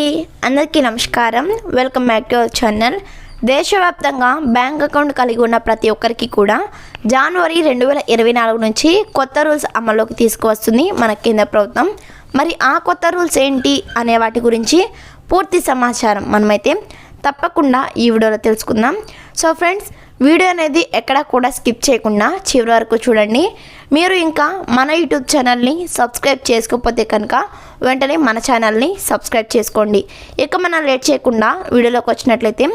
అండి అందరికీ నమస్కారం. Welcome back to our channel దేశవ్యాప్తంగా బ్యాంక్ అకౌంట్ కలిగి ఉన్న ప్రతి ఒక్కరికి కూడా జనవరి రెండు వేల ఇరవై నాలుగు నుంచి కొత్త రూల్స్ అమల్లోకి తీసుకువస్తుంది మన కేంద్ర ప్రభుత్వం. మరి ఆ కొత్త రూల్స్ ఏంటి అనే వాటి గురించి పూర్తి సమాచారం మనమైతే తప్పకుండా ఈ వీడియోలో తెలుసుకుందాం. సో ఫ్రెండ్స్ వీడియో అనేది ఎక్కడా కూడా స్కిప్ చేయకుండా చివరి వరకు చూడండి. మీరు ఇంకా మన యూట్యూబ్ ఛానల్ని సబ్స్క్రైబ్ చేసుకోకపోతే కనుక వెంటనే మన ఛానల్ని సబ్స్క్రైబ్ చేసుకోండి. ఇక మనం లేట్ చేయకుండా వీడియోలోకి వచ్చినట్లయితే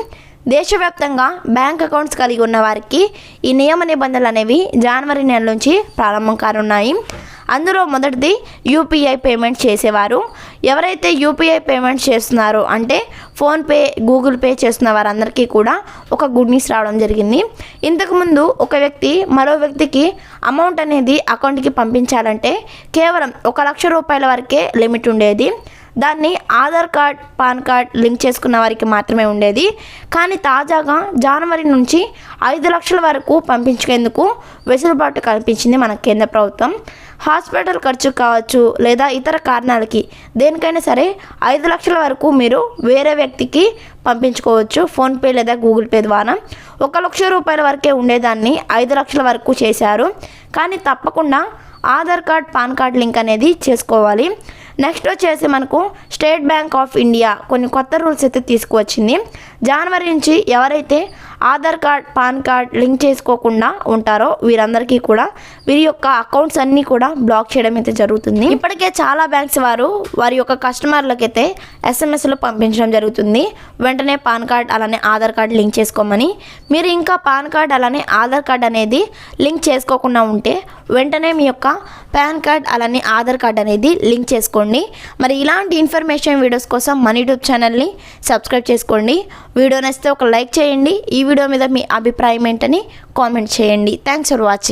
దేశవ్యాప్తంగా బ్యాంక్ అకౌంట్స్ కలిగి ఉన్న వారికి ఈ నియమ నిబంధనలు అనేవి జనవరి నెల నుంచి ప్రారంభం కానున్నాయి. అందులో మొదటిది యూపీఐ పేమెంట్ చేసేవారు. ఎవరైతే యూపీఐ పేమెంట్ చేస్తున్నారో అంటే ఫోన్పే గూగుల్ పే చేస్తున్న వారందరికీ కూడా ఒక గుడ్ న్యూస్ రావడం జరిగింది. ఇంతకుముందు ఒక వ్యక్తి మరో వ్యక్తికి అమౌంట్ అనేది అకౌంట్కి పంపించాలంటే కేవలం ఒక లక్ష రూపాయల వరకే లిమిట్ ఉండేది. దాన్ని Aadhaar card PAN card link చేసుకున్న వారికి మాత్రమే ఉండేది. కానీ తాజాగా జనవరి నుంచి ఐదు లక్షల వరకు పంపించేందుకు వెసులుబాటు కల్పించింది మన కేంద్ర ప్రభుత్వం. హాస్పిటల్ ఖర్చు కావచ్చు లేదా ఇతర కారణాలకి దేనికైనా సరే ఐదు లక్షల వరకు మీరు వేరే వ్యక్తికి పంపించుకోవచ్చు. ఫోన్పే లేదా గూగుల్ పే ద్వారా. ఒక లక్ష రూపాయల వరకే ఉండేదాన్ని ఐదు లక్షల వరకు చేశారు. కానీ తప్పకుండా Aadhaar card PAN card link అనేది చేసుకోవాలి. నెక్స్ట్ వచ్చేసి మనకు స్టేట్ బ్యాంక్ ఆఫ్ ఇండియా కొన్ని కొత్త రూల్స్ అయితే తీసుకువచ్చింది. జనవరి నుంచి ఎవరైతే Aadhaar card PAN card link చేసుకోకుండా ఉంటారో వీరందరికీ కూడా వీరి యొక్క అకౌంట్స్ అన్నీ కూడా బ్లాక్ చేయడం అయితే జరుగుతుంది. ఇప్పటికే చాలా బ్యాంక్స్ వారు వారి యొక్క కస్టమర్లకైతే ఎస్ఎంఎస్లు పంపించడం జరుగుతుంది. వెంటనే పాన్ కార్డ్ అలానే ఆధార్ కార్డ్ లింక్ చేసుకోమని. మీరు ఇంకా పాన్ కార్డ్ అలానే ఆధార్ కార్డ్ అనేది లింక్ చేసుకోకుండా ఉంటే వెంటనే మీ యొక్క పాన్ కార్డ్ అలానే ఆధార్ కార్డ్ అనేది లింక్ చేసుకోండి. మరి ఇలాంటి ఇన్ఫర్మేషన్ వీడియోస్ కోసం మన యూట్యూబ్ ఛానల్ని సబ్స్క్రైబ్ చేసుకోండి. వీడియో నచ్చితే ఒక లైక్ చేయండి. ఈ వీడియో మీద మీ అభిప్రాయం ఏంటని కామెంట్ చేయండి. Thanks for watching